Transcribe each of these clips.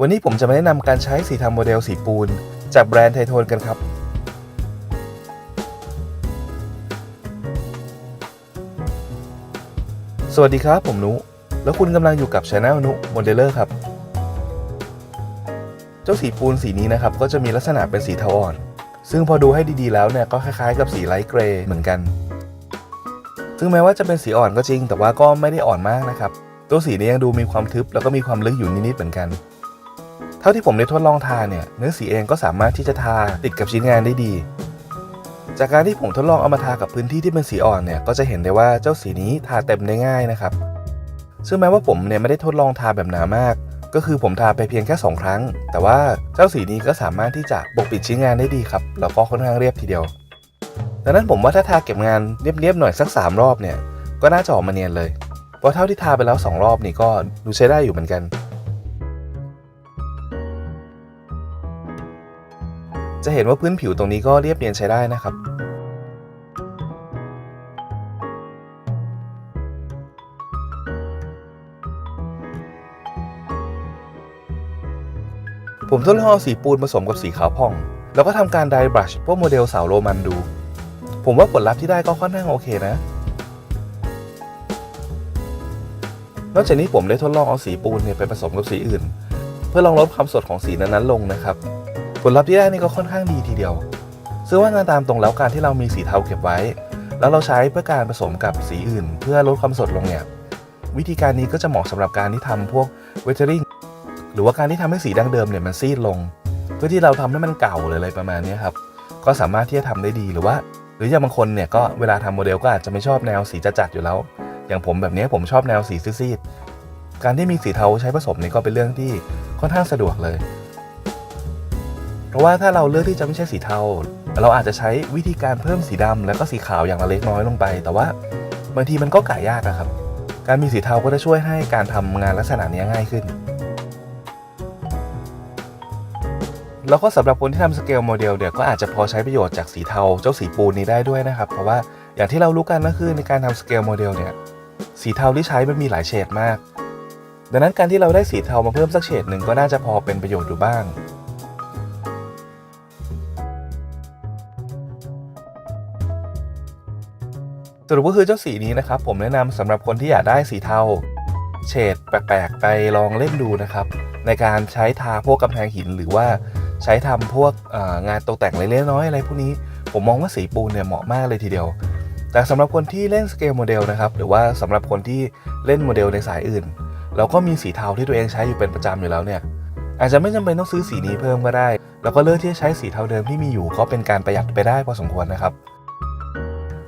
วันนี้ผมจะมาแนะนำการใช้สีทำโมเดลสีปูน จากแบรนด์ไทโทนกันครับ สวัสดีครับผมนุ แล้วคุณกำลังอยู่กับช anel นุโมเดลเลอร์ครับ เจ้าสีปูนสีนี้นะครับ ก็จะมีลักษณะเป็นสีเทาอ่อน ซึ่งพอดูให้ดีๆแล้วเนี่ยก็คล้ายๆ กับสีไลท์เกรย์เหมือนกัน ซึ่งแม้ว่าจะเป็นสีอ่อนก็จริง แต่ว่าก็ไม่ได้อ่อนมากนะครับ ตัวสีนี้ยังดูมีความทึบแล้วก็มีความลึกอยู่นิดๆเหมือนกัน ท่าที่ผมได้ทดลองทาเนี่ยเนื้อสีเองก็สามารถที่จะทาติดกับชิ้นงานได้ดี จากการที่ผมทดลองเอามาทากับพื้นที่ที่เป็นสีอ่อนเนี่ยก็จะเห็นได้ว่าเจ้าสีนี้ทาเต็มได้ง่ายนะครับ ซึ่งแม้ว่าผมเนี่ยไม่ได้ทดลองทาแบบหนามาก ก็คือผมทาไปเพียงแค่ 2 ครั้ง แต่ว่าเจ้าสีนี้ก็สามารถที่จะปกปิดชิ้นงานได้ดีครับแล้วก็ค่อนข้างเรียบทีเดียวดังนั้นผมว่าถ้าทาเก็บงานเรียบๆหน่อยสัก 3 รอบเนี่ยก็น่าจะออกมาเนียนเลยเพราะเท่าที่ทาไปแล้ว 2 รอบนี่ก็ดูใช้ได้อยู่เหมือนกัน จะเห็นว่าพื้นผิวตรงนี้ก็เรียบเนียนใช้ได้นะครับ ผมทดลองเอาสีปูนผสมกับสีขาวผ่อง แล้วก็ทำการไดบรัชพวกโมเดลสาวโรมันดู ผมว่าผลลัพธ์ที่ได้ก็ค่อนข้างโอเคนะนอกจากนี้ผมได้ทดลองเอาสีปูนเนี่ยไปผสมกับสีอื่น เพื่อลองลดความสดของสีนั้นๆลงนะครับ ลลัพธ์ที่ได้นี่ก็ค่อนข้างดีทีเดียว ซึ่งว่างานตามตรงแล้วการที่เรามีสีเทาเก็บไว้ แล้วเราใช้เพื่อการผสมกับสีอื่น เพื่อลดความสดลงเนี่ยวิธีการนี้ก็จะเหมาะสำหรับการที่ทำพวกเวทเทอริงหรือว่าการที่ทำให้สีดั้งเดิมเนี่ยมันซีดลง เพื่อที่เราทำให้มันเก่าหรืออะไรประมาณนี้ครับก็สามารถที่จะทำได้ดีหรือว่า หรืออย่างบางคนเนี่ยก็เวลาทำโมเดลก็อาจจะไม่ชอบแนวสีจัดๆอยู่แล้ว อย่างผมแบบนี้ผมชอบแนวสีซีดๆการที่มีสีเทาใช้ผสมนี่ก็เป็นเรื่องที่ค่อนข้างสะดวกเลย ราะว่าถ้าเราเลือกที่จะไม่ใช่สีเทา เราอาจจะใช้วิธีการเพิ่มสีดำแล้วก็สีขาวอย่างละเล็กน้อยลงไป แต่ว่าบางทีมันก็กะยากอะครับ การมีสีเทาก็จะช่วยให้การทำงานลักษณะนี้ง่ายขึ้น แล้วก็สำหรับคนที่ทำสเกลโมเดลเนี่ยก็อาจจะพอใช้ประโยชน์จากสีเทาเจ้าสีปูนนี้ได้ด้วยนะครับ เพราะว่าอย่างที่เรารู้กันก็คือในการทำสเกลโมเดลเนี่ยสีเทาที่ใช้มันมีหลายเฉดมาก ดังนั้นการที่เราได้สีเทามาเพิ่มสักเฉดหนึ่งก็น่าจะพอเป็นประโยชน์อยู่บ้าง สรุปก็คือเจ้าสีนี้นะครับ ผมแนะนำสำหรับคนที่อยากได้สีเทาเฉดแปลกๆ ไปลองเล่นดูนะครับ ในการใช้ทาพวกกำแพงหินหรือว่าใช้ทำพวกงานตกแต่งเล็กๆน้อยๆอะไรพวกนี้ ผมมองว่าสีปูนเนี่ยเหมาะมากเลยทีเดียวแต่สำหรับคนที่เล่นสเกลโมเดลนะครับ หรือว่าสำหรับคนที่เล่นโมเดลในสายอื่นแล้วก็มีสีเทาที่ตัวเองใช้อยู่เป็นประจำอยู่แล้วเนี่ยอาจจะไม่จำเป็นต้องซื้อสีนี้เพิ่มก็ได้ แล้วก็เลือกที่จะใช้สีเทาเดิมที่มีอยู่ก็เป็นการประหยัดไปได้พอสมควรนะครับ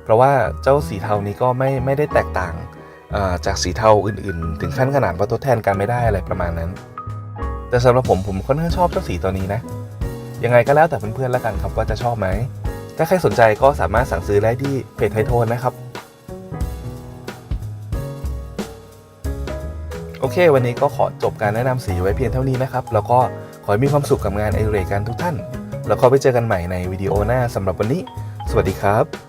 ราะว่าเจ้าสีเทานี้ก็ไม่ไม่ได้แตกต่างจากสีเทาอื่นๆ ถึงขั้นขนาดว่าทดแทนกันไม่ได้อะไรประมาณนั้น แต่สำหรับผมผมค่อนข้างชอบเจ้าสีตัวนี้นะ ยังไงก็แล้วแต่เพื่อนๆแล้วกันครับว่าจะชอบไหม ถ้าใครสนใจก็สามารถสั่งซื้อได้ที่เพจไทโทนนะครับ โอเค วันนี้ก็ขอจบการแนะนำสีไว้เพียงเท่านี้นะครับ แล้วก็ขอให้มีความสุขกับงานไอเรกกันทุกท่าน แล้วก็ไปเจอกันใหม่ในวิดีโอหน้าสำหรับวันนี้ สวัสดีครับ